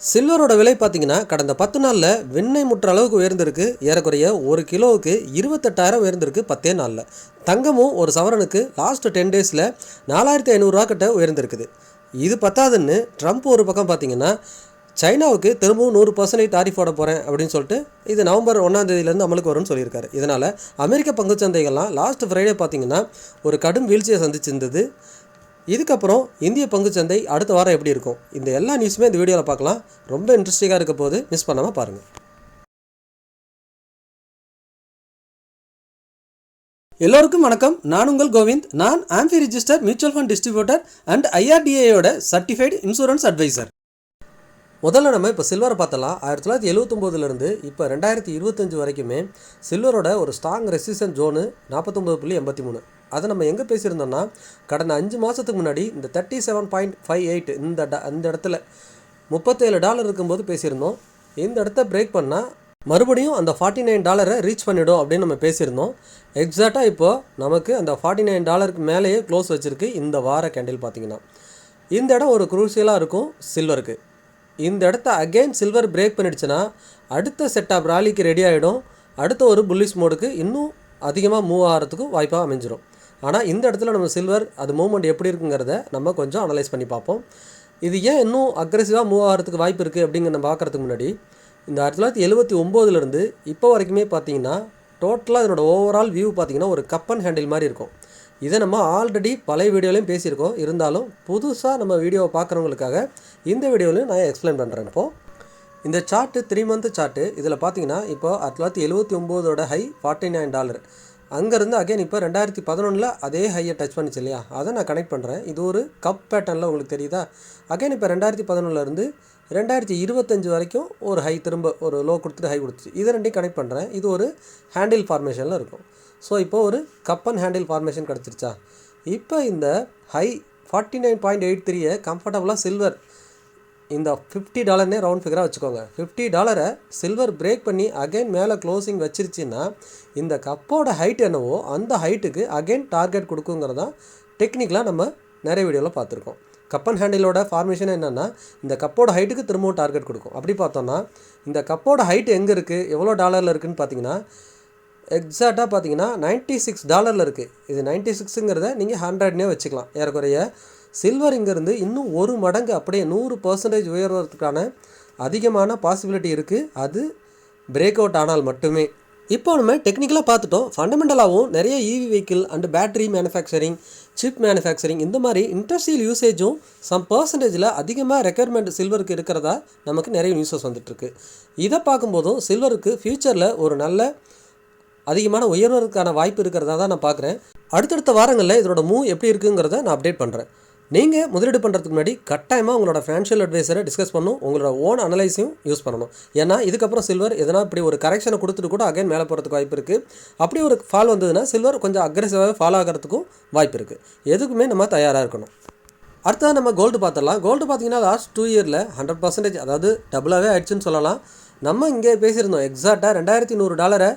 சில்வரோட விலை பார்த்தீங்கன்னா கடந்த பத்து நாளில் வெண்ணெய் முற்ற அளவுக்கு உயர்ந்திருக்கு. ஏறக்குறைய ஒரு கிலோவுக்கு இருபத்தெட்டாயிரம் உயர்ந்திருக்கு பத்தே நாளில். தங்கமும் ஒரு சவரனுக்கு லாஸ்ட் டென் டேஸில் நாலாயிரத்தி ஐநூறுரூவா கிட்ட உயர்ந்திருக்குது. இது பத்தாதுன்னு ட்ரம்ப் ஒரு பக்கம் பார்த்தீங்கன்னா சைனாவுக்கு திரும்பவும் நூறு பர்சன்டேஜ் டாரிஃப் போட போகிறேன் அப்படின்னு சொல்லிட்டு இது நவம்பர் ஒன்றாம் தேதியிலேருந்து அமலுக்கு வரும்னு சொல்லியிருக்காரு. இதனால் அமெரிக்க பங்குச்சந்தைகள்லாம் லாஸ்ட் ஃப்ரைடே பார்த்தீங்கன்னா ஒரு கடும் வீழ்ச்சியை சந்திச்சிருந்தது. இதுக்கப்புறம் இந்திய பங்குச்சந்தை அடுத்த வாரம் எப்படி இருக்கும்? இந்த எல்லா நியூஸுமே இந்த வீடியோவில் பார்க்கலாம். ரொம்ப இன்ட்ரெஸ்டிங்காக இருக்க போது மிஸ் பண்ணாமல் பாருங்கள் எல்லோருக்கும் வணக்கம். நான் உங்கள் கோவிந்த். நான் AMFI register mutual fund distributor and ஐஆர்டிஏயோட certified insurance advisor முதல்ல நம்ம இப்போ சில்வரை பார்த்தலாம் ஆயிரத்தி தொள்ளாயிரத்தி எழுபத்தொம்போதுலேருந்து இப்போ ரெண்டாயிரத்தி இருபத்தஞ்சு வரைக்குமே சில்வரோட ஒரு ஸ்ட்ராங் ரெசிஸ்டன்ஸ் ஜோனு நாற்பத்தொம்பது புள்ளி எண்பத்தி மூணு. அதை நம்ம எங்கே பேசியிருந்தோம்னா கடந்த அஞ்சு மாதத்துக்கு முன்னாடி இந்த thirty seven point five eight இந்த ட இந்த இடத்துல முப்பத்தேழு டாலர் இருக்கும்போது பேசியிருந்தோம். இந்த இடத்த பிரேக் பண்ணால் மறுபடியும் அந்த ஃபார்ட்டி நைன் டாலரை ரீச் பண்ணிவிடும் அப்படின்னு நம்ம பேசியிருந்தோம். எக்ஸாக்டாக இப்போது நமக்கு அந்த ஃபார்ட்டி நைன் டாலருக்கு மேலேயே க்ளோஸ் வச்சுருக்கு இந்த வார கேண்டில் பார்த்தீங்கன்னா. இந்த இடம் ஒரு குரூசியலாக இருக்கும் சில்வருக்கு இந்த இடத்த அகெயின் சில்வர் பிரேக் பண்ணிடுச்சுன்னா அடுத்த செட் ஆஃப் ராலிக்கு ரெடி ஆகிடும் அடுத்த ஒரு புல்லிஷ் மோடுக்கு இன்னும் அதிகமாக மூவ் ஆகிறதுக்கும் வாய்ப்பாக அமைஞ்சிரும். ஆனால் இந்த இடத்துல நம்ம சில்வர் அது மூவ்மெண்ட் எப்படி இருக்குங்கிறத நம்ம கொஞ்சம் அனலைஸ் பண்ணி பார்ப்போம். இது ஏன் இன்னும் அக்ரெசிவாக மூவ் ஆகிறதுக்கு வாய்ப்பு இருக்குது அப்படிங்கிற நம்ம பார்க்குறதுக்கு முன்னாடி இந்த ஆயிரத்தி தொள்ளாயிரத்தி எழுபத்தி ஒம்போதுலேருந்து இப்போ வரைக்குமே பார்த்தீங்கன்னா டோட்டலாக இதனோட ஓவரால் வியூ பார்த்தீங்கன்னா ஒரு கப் அண்ட் ஹேண்டில் மாதிரி இருக்கும். இதை நம்ம ஆல்ரெடி பழைய வீடியோலையும் பேசியிருக்கோம். இருந்தாலும் புதுசாக நம்ம வீடியோவை பார்க்குறவங்களுக்காக இந்த வீடியோலையும் நான் எக்ஸ்பிளைன் பண்ணுறேன் இப்போது இந்த சார்ட்டு த்ரீ மந்த் சார்ட்டு இதில் பார்த்தீங்கன்னா இப்போ ஆயிரத்தி தொள்ளாயிரத்தி எழுபத்தி ஒம்போதோட ஹை ஃபார்ட்டி நைன் டாலர் அங்கேருந்து அகைன் இப்போ ரெண்டாயிரத்தி பதினொன்றில் அதே ஹையை டச் பண்ணிச்சு இல்லையா? அதை நான் கனெக்ட் பண்ணுறேன் இது ஒரு கப் பேட்டர்னில் உங்களுக்கு தெரியுதா? அகைன் இப்போ ரெண்டாயிரத்தி பதினொன்றுலேருந்து ரெண்டாயிரத்தி இருபத்தஞ்சு வரைக்கும் ஒரு ஹை திரும்ப ஒரு லோ கொடுத்துட்டு ஹை கொடுத்துச்சு. இதை ரெண்டையும் கனெக்ட் பண்ணுறேன் இது ஒரு ஹேண்டில் ஃபார்மேஷனில் இருக்கும். ஸோ இப்போ ஒரு கப் அண்ட் ஹேண்டில் ஃபார்மேஷன் கிடச்சிருச்சா? இப்போ இந்த high forty nine point eight த்ரீயை கம்ஃபர்டபுளாக சில்வர் இந்த ஃபிஃப்டி டாலர்னே ரவுண்ட் ஃபிகராக வச்சுக்கோங்க. ஃபிஃப்டி டாலரை சில்வர் பிரேக் பண்ணி அகைன் மேலே க்ளோசிங் வச்சிருச்சுன்னா இந்த கப்போட ஹைட் என்னவோ அந்த ஹைட்டுக்கு அகைன் டார்கெட் கொடுக்குங்கிறதான் டெக்னிக்கலாக நம்ம நிறைய வீடியோவில் பார்த்துருக்கோம். கப் அண்ட் ஹேண்டிலோட ஃபார்மேஷன் என்னென்னா இந்த கப்போட ஹைட்டுக்கு திரும்பவும் டார்கெட் கொடுக்கும். அப்படி பார்த்தோம்னா இந்த கப்போட ஹைட் எங்கே இருக்குது எவ்வளோ டாலரில் இருக்குதுன்னு பார்த்தீங்கன்னா எக்ஸாக்டாக பார்த்தீங்கன்னா நைன்ட்டி சிக்ஸ் டாலரில் இருக்குது இது நைன்ட்டி சிக்ஸுங்கிறத நீங்கள் ஹண்ட்ரட்னே வச்சுக்கலாம். ஏறக்குறைய சில்வர் இங்கேருந்து இன்னும் ஒரு மடங்கு அப்படியே நூறு பர்சன்டேஜ் உயர்வதற்கான அதிகமான பாசிபிலிட்டி இருக்குது அது பிரேக் அவுட் ஆனால் மட்டுமே. இப்போ நம்ம டெக்னிக்கலாக பார்த்துட்டோம். ஃபண்டமெண்டலாகவும் நிறைய EV vehicle and battery manufacturing chip manufacturing இந்த மாதிரி இண்டஸ்ட்ரியல் யூசேஜும் சம் பர்சன்டேஜில் அதிகமாக ரெக்குயர்மெண்ட் சில்வருக்கு இருக்கிறதா நமக்கு நிறைய நியூஸஸ் வந்துட்டுருக்கு இதை பார்க்கும்போதும் சில்வருக்கு ஃப்யூச்சரில் ஒரு நல்ல அதிகமான உயர்வதற்கான வாய்ப்பு இருக்கிறதா தான் நான் பார்க்குறேன். அடுத்தடுத்த வாரங்களில் இதோட மூவ் எப்படி இருக்குங்கிறத நான் அப்டேட் பண்ணுறேன் நீங்கள் முதலீடு பண்ணுறதுக்கு முன்னாடி கட்டாயமாக உங்களோட ஃபினான்ஷியல் அட்வைஸரை டிஸ்கஸ் பண்ணணும். உங்களோட ஓன் அனலைஸையும் யூஸ் பண்ணணும். ஏன்னா இதுக்கப்புறம் சில்வர் எதனா இப்படி ஒரு கரெக்ஷனை கொடுத்துட்டு கூட அகைன் மேலே போகிறதுக்கு வாய்ப்பு இருக்குது அப்படி ஒரு ஃபால் வந்ததுன்னா சில்வர் கொஞ்சம் அக்ரெசிவாக ஃபாலோ ஆகிறதுக்கும் வாய்ப்பு இருக்குது எதுக்குமே நம்ம தயாராக இருக்கணும். அடுத்தது நம்ம கோல்டு பார்த்துடலாம் கோல்டு பார்த்தீங்கன்னா லாஸ்ட் டூ இயரில் ஹண்ட்ரட் பர்சன்டேஜ் அதாவது டபுளாகவே ஆயிடுச்சுன்னு சொல்லலாம். நம்ம இங்கே பேசியிருந்தோம் எக்ஸாக்டாக ரெண்டாயிரத்தி நூறு டாலரை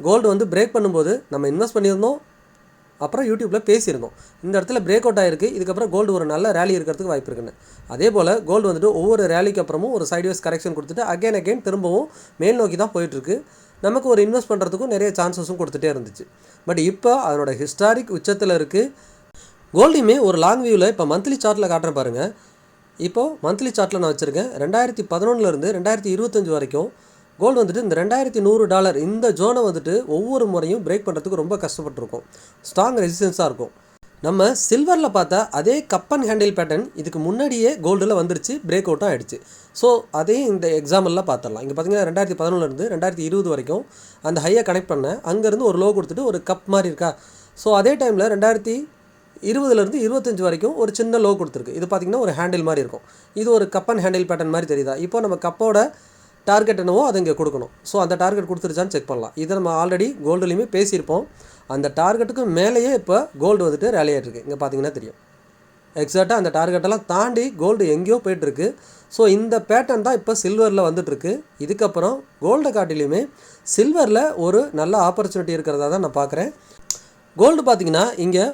கோல்டு வந்து பிரேக் பண்ணும்போது நம்ம இன்வெஸ்ட் பண்ணியிருந்தோம். அப்புறம் யூடியூப்பில் பேசியிருந்தோம். இந்த இடத்துல பிரேக் அவுட் ஆகிருக்கு இதுக்கப்புறம் கோல்டு ஒரு நல்ல ரேலி இருக்கிறதுக்கு வாய்ப்பு இருக்குன்னு. அதே போல் கோல்டு வந்துட்டு ஒவ்வொரு ரேலிக்கு அப்புறமும் ஒரு சைட்வேஸ் கரெக்ஷன் கொடுத்துட்டு அகைன் அகைன் திரும்பவும் மேல் நோக்கி தான் போயிட்டுருக்கு. நமக்கு ஒரு இன்வெஸ்ட் பண்ணுறதுக்கும் நிறைய சான்சஸும் கொடுத்துட்டே இருந்துச்சு. பட் இப்போ அதனோட ஹிஸ்டாரிக் உச்சத்தில் இருக்குது கோல்டையுமே ஒரு லாங் வியூவில் இப்போ மந்த்லி சார்ட்டில் காட்டுறேன் பாருங்கள் இப்போது மந்த்லி சார்ட்டில் நான் வச்சுருக்கேன். ரெண்டாயிரத்தி பதினொன்றுலேருந்து ரெண்டாயிரத்தி இருபத்தஞ்சி வரைக்கும் கோல்டு வந்துட்டு இந்த ரெண்டாயிரத்தி நூறு டாலர் இந்த ஜோனை வந்துட்டு ஒவ்வொரு முறையும் பிரேக் பண்ணுறதுக்கு ரொம்ப கஷ்டப்பட்டுருக்கும். ஸ்ட்ராங் ரெசிஸ்டன்ஸாக இருக்கும். நம்ம சில்வரில் பார்த்தா அதே கப் அண்ட் ஹேண்டில் பேட்டர்ன் இதுக்கு முன்னாடியே கோல்டில் வந்துருச்சு பிரேக் அவுட்டும் ஆகிடுச்சு ஸோ அதே இந்த எக்ஸாம்பிளில் பார்த்துடலாம். இங்கே பார்த்தீங்கன்னா ரெண்டாயிரத்தி பதினொன்றுலேருந்து ரெண்டாயிரத்தி இருபது வரைக்கும் அந்த ஹையை கனெக்ட் பண்ணேன் அங்கேருந்து ஒரு லோ கொடுத்துட்டு ஒரு கப் மாதிரி இருக்கா? ஸோ அதே டைமில் ரெண்டாயிரத்தி இருபதுலேருந்து இருபத்தஞ்சி வரைக்கும் ஒரு சின்ன லோ கொடுத்துருக்கு. இது பார்த்திங்கன்னா ஒரு ஹேண்டில் மாதிரி இருக்கும். இது ஒரு கப் அண்ட் ஹேண்டில் பேட்டர்ன் மாதிரி தெரியுதா? இப்போ நம்ம கப்போட டார்கெட் என்னவோ அதை இங்கே கொடுக்கணும். ஸோ அந்த டார்கெட் கொடுத்துருச்சான்னு செக் பண்ணலாம். இதை நம்ம ஆல்ரெடி கோல்டுலேயுமே பேசியிருப்போம். அந்த டார்கெட்டுக்கு மேலேயே இப்போ கோல்டு வந்துட்டு ரேலி ஆகிட்டுருக்கு இங்கே பார்த்தீங்கன்னா தெரியும். எக்ஸாக்டாக அந்த டார்கெட்டெல்லாம் தாண்டி கோல்டு எங்கேயோ போயிட்டுருக்கு. ஸோ இந்த பேட்டர்ன் தான் இப்போ சில்வரில் வந்துட்டுருக்கு. இதுக்கப்புறம் கோல்டை காட்டிலையுமே சில்வரில் ஒரு நல்ல ஆப்பர்ச்சுனிட்டி இருக்கிறதா தான் நான் பார்க்குறேன் கோல்டு பார்த்திங்கன்னா இங்கே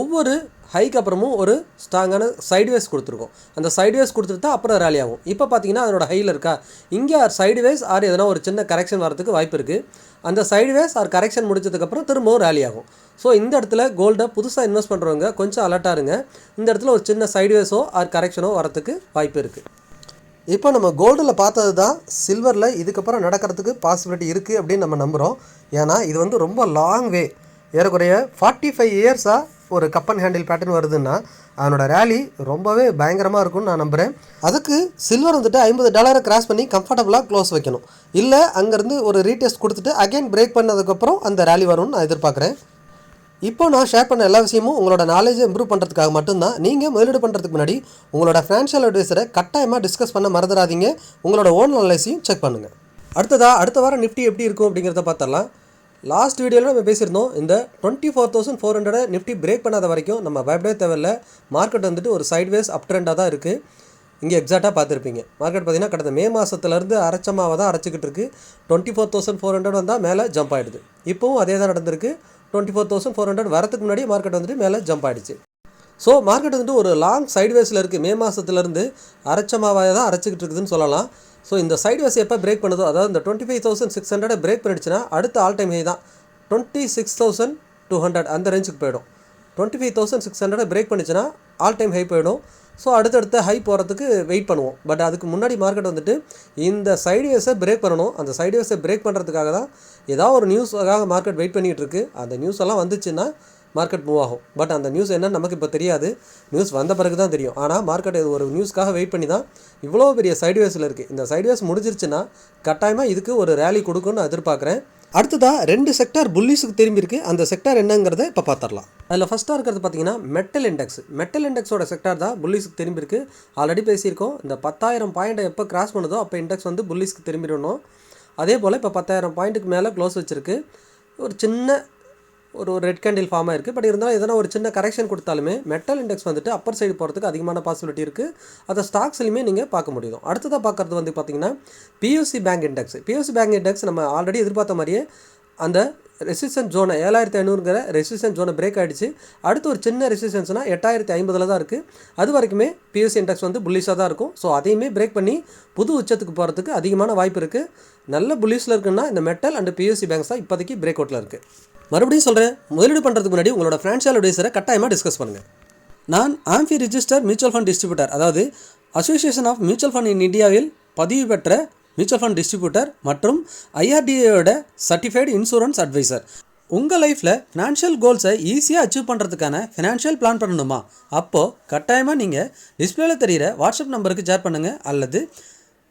ஒவ்வொரு ஹைக்கு அப்புறமும் ஒரு ஸ்ட்ராங்கான சைடுவேஸ் கொடுத்துருக்கோம். அந்த சைடுவேஸ் கொடுத்துட்டு தான் அப்புறம் ரேலி ஆகும். இப்போ பார்த்தீங்கன்னா அதனோட ஹையில் இருக்கா? இங்கே சைடுவேஸ் ஆர் எதனா ஒரு சின்ன கரெக்ஷன் வரதுக்கு வாய்ப்பு இருக்குது அந்த சைடுவேஸ் ஆர் கரெக்ஷன் முடிச்சதுக்கப்புறம் திரும்பவும் ரேலி ஆகும். ஸோ இந்த இடத்துல கோல்டை புதுசாக இன்வெஸ்ட் பண்ணுறவங்க கொஞ்சம் அலர்ட்டாக இருங்க. இந்த இடத்துல ஒரு சின்ன சைடுவேஸோ ஆர் கரெக்ஷனோ வரத்துக்கு வாய்ப்பு இருக்குது இப்போ நம்ம கோல்டில் பார்த்தது தான் சில்வரில் இதுக்கப்புறம் நடக்கிறதுக்கு பாசிபிலிட்டி இருக்குது அப்படின்னு நம்ம நம்புகிறோம் ஏன்னா இது வந்து ரொம்ப லாங் வே ஏறக்குறைய ஃபார்ட்டி ஃபைவ் இயர்ஸாக ஒரு கப்பன் ஹேண்டில் பேட்டர்ன் வருதுன்னா அதனோட ரேலி ரொம்பவே பயங்கரமாக இருக்கும்னு நான் நம்புகிறேன் அதுக்கு சில்வர் வந்துட்டு ஐம்பது டாலரை கிராஸ் பண்ணி கம்ஃபர்டபுளாக க்ளோஸ் வைக்கணும். இல்லை அங்கேருந்து ஒரு ரீடெஸ்ட் கொடுத்துட்டு அகைன் பிரேக் பண்ணதுக்கப்புறம் அந்த ரேலி வரும்னு நான் எதிர்பார்க்குறேன். இப்போ நான் ஷேர் பண்ண எல்லா விஷயமும் உங்களோட நாலேஜை இம்ப்ரூவ் பண்ணுறதுக்காக மட்டும்தான். நீங்கள் முதலீடு பண்ணுறதுக்கு முன்னாடி உங்களோட ஃபினான்ஷியல் அட்வைஸரை கட்டாயமாக டிஸ்கஸ் பண்ண மறந்துடாதீங்க. உங்களோட ஓன் அனலைஸையும் செக் பண்ணுங்கள் அடுத்ததாக அடுத்த வாரம் நிஃப்டி எப்படி இருக்கும் அப்படிங்கிறத பார்த்துடலாம். லாஸ்ட் வீடியோவில் நம்ம பேசியிருந்தோம் இந்த twenty four thousand four hundred Nifty break பண்ணாத வரைக்கும் நம்ம பயப்படவே தேவையில்ல. மார்க்கெட் வந்துட்டு ஒரு சைட்வேஸ் அப் ட்ரெண்டாக தான் இருக்குது இங்கே எக்ஸாக்டாக பார்த்துருப்பீங்க. மார்க்கெட் பார்த்தீங்கன்னா கடந்த மே மாதத்துலேருந்து அரைச்சமாக தான் அரைச்சிக்கிட்டு இருக்கு. Twenty four thousand four hundred வந்தால் மேலே ஜம்ப் ஆகிடுது இப்போவும் அதே தான் நடந்திருக்கு. Twenty four thousand four hundred வரதுக்கு முன்னாடி மார்க்கெட் வந்துட்டு மேலே ஜம்ப் ஆகிடுச்சு ஸோ மார்க்கெட் வந்துட்டு ஒரு லாங் சைட்வேஸில் இருக்குது மே மாதத்துலேருந்து அரைச்சமாவாக தான் அரைச்சிக்கிட்டு இருக்குதுன்னு சொல்லலாம். ஸோ இந்த சைட்வேஸ் எப்போ பிரேக் பண்ணுதோ அதாவது இந்த twenty five thousand six hundred break பண்ணிடுச்சுன்னா அடுத்த ஆல் டைம் ஹை தான். Twenty six thousand two hundred அந்த ரேஞ்சுக்கு போயிடும். Twenty five thousand six hundred break பண்ணிச்சுன்னா all time high போயிடும். ஸோ அடுத்தடுத்த ஹை போகிறதுக்கு வெயிட் பண்ணுவோம். பட் அதுக்கு முன்னாடி மார்க்கெட் வந்துட்டு இந்த சைட்வேஸை பிரேக் பண்ணணும். அந்த சைட்வேஸை பிரேக் பண்ணுறதுக்காக தான் ஏதாவது ஒரு நியூஸுக்காக மார்க்கெட் வெயிட் பண்ணிகிட்டு இருக்குது அந்த நியூஸ் எல்லாம் வந்துச்சுன்னா மார்க்கெட் மூவ் ஆகும். பட் அந்த நியூஸ் என்னன்னு நமக்கு இப்போ தெரியாது. நியூஸ் வந்த பிறகு தான் தெரியும். ஆனால் மார்க்கெட் இது ஒரு நியூஸ்க்காக வெயிட் பண்ணி தான் இவ்வளோ பெரிய சைடுவேஸில் இருக்குது இந்த சைடுவேஸ் முடிஞ்சிருச்சுன்னா கட்டாயமாக இதுக்கு ஒரு ரேலி கொடுக்கும்னு நான் எதிர்பார்க்குறேன். அடுத்ததாக ரெண்டு செக்டார் புல்லிஸுக்கு திரும்பி இருக்குது அந்த செக்டார் என்னங்கிறத இப்போ பார்த்துடலாம். அதில் ஃபஸ்ட்டாக இருக்கிறது பார்த்தீங்கன்னா மெட்டல் இண்டெக்ஸ் மெட்டல் இண்டெக்ஸோட செக்டார் தான் புல்லிஸுக்கு திரும்பி இருக்குது ஆல்ரெடி பேசியிருக்கோம். இந்த பத்தாயிரம் பாயிண்ட்டை எப்போ கிராஸ் பண்ணுதோ அப்போ இண்டெக்ஸ் வந்து புல்லிஸ்க்கு திரும்பிடணும். அதே போல் இப்போ பத்தாயிரம் பாயிண்ட்டுக்கு மேலே க்ளோஸ் வச்சுருக்கு. ஒரு சின்ன ஒரு ஒரு ரெட் கேண்டில் ஃபார்மாக இருக்குது பட் இருந்தாலும் எதனா ஒரு சின்ன கரெக்ஷன் கொடுத்தாலுமே மெட்டல் இண்டெக்ஸ் வந்துட்டு அப்பர் சைடு போகிறதுக்கு அதிகமான பாசிபிலிட்டி இருக்குது அதை ஸ்டாக்ஸ்லையுமே நீங்கள் பார்க்க முடியும். அடுத்ததாக பார்க்குறது வந்து பார்த்தீங்கன்னா PSU bank index PSU bank index நம்ம ஆல்ரெடி எதிர்பார்த்த மாதிரியே அந்த ரெசிஸ்டன்ஸ் ஜோனை ஏழாயிரத்தி ஐநூறுங்கிற ரெசிஸ்டன்ஸ் ஜோனை பிரேக் ஆகிடுச்சு அடுத்து ஒரு சின்ன ரெசிஸ்டன்ஸ்னால் எட்டாயிரத்தி ஐம்பதில் தான் இருக்குது அது வரைக்குமே பிஎஸ்சி இண்டெக்ஸ் வந்து புல்லிஷாக தான் இருக்கும். ஸோ அதையுமே பிரேக் பண்ணி புது உச்சத்துக்கு போகிறதுக்கு அதிகமான வாய்ப்பு இருக்குது நல்ல புல்லிஷில் இருக்குன்னா இந்த மெட்டல் அண்ட் பிஎஸ்சி பேங்க்ஸ் தான் இப்போதைக்கு பிரேக் அவுட்டில் இருக்குது மறுபடியும் சொல்கிறேன் முதலீடு பண்ணுறதுக்கு முன்னாடி உங்களோட ஃபினான்ஷியல் அட்வைசரை கட்டாயமாக டிஸ்கஸ் பண்ணுங்கள் நான் AMFI register mutual fund distributor அதாவது association of mutual fund in இந்தியாவில் பதிவு பெற்ற மியூச்சுவல் ஃபண்ட் டிஸ்ட்ரிபியூட்டர் மற்றும் ஐஆர்டிஏயோட சர்டிஃபைடு இன்சூரன்ஸ் அட்வைசர் உங்கள் லைஃப்பில் ஃபினான்ஷியல் கோல்ஸை ஈஸியாக அச்சீவ் பண்ணுறதுக்கான ஃபினான்ஷியல் பிளான் பண்ணணுமா? அப்போது கட்டாயமாக நீங்கள் டிஸ்பிளேல தெரிகிற வாட்ஸ்அப் நம்பருக்கு ஷேர் பண்ணுங்கள் அல்லது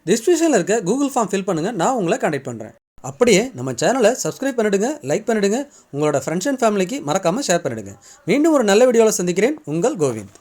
டிஸ்கிரிப்ஷனில் இருக்க கூகுள் ஃபார்ம் ஃபில் பண்ணுங்கள் நான் உங்களை கண்டெக்ட் பண்ணுறேன் அப்படியே நம்ம சேனலை சப்ஸ்கிரைப் பண்ணிடுங்க லைக் பண்ணிவிடுங்க உங்களோட ஃப்ரெண்ட்ஸ் அண்ட் ஃபேமிலிக்கு மறக்காமல் ஷேர் பண்ணிடுங்க. மீண்டும் ஒரு நல்ல வீடியோவில் சந்திக்கிறேன். உங்கள் கோவிந்த்.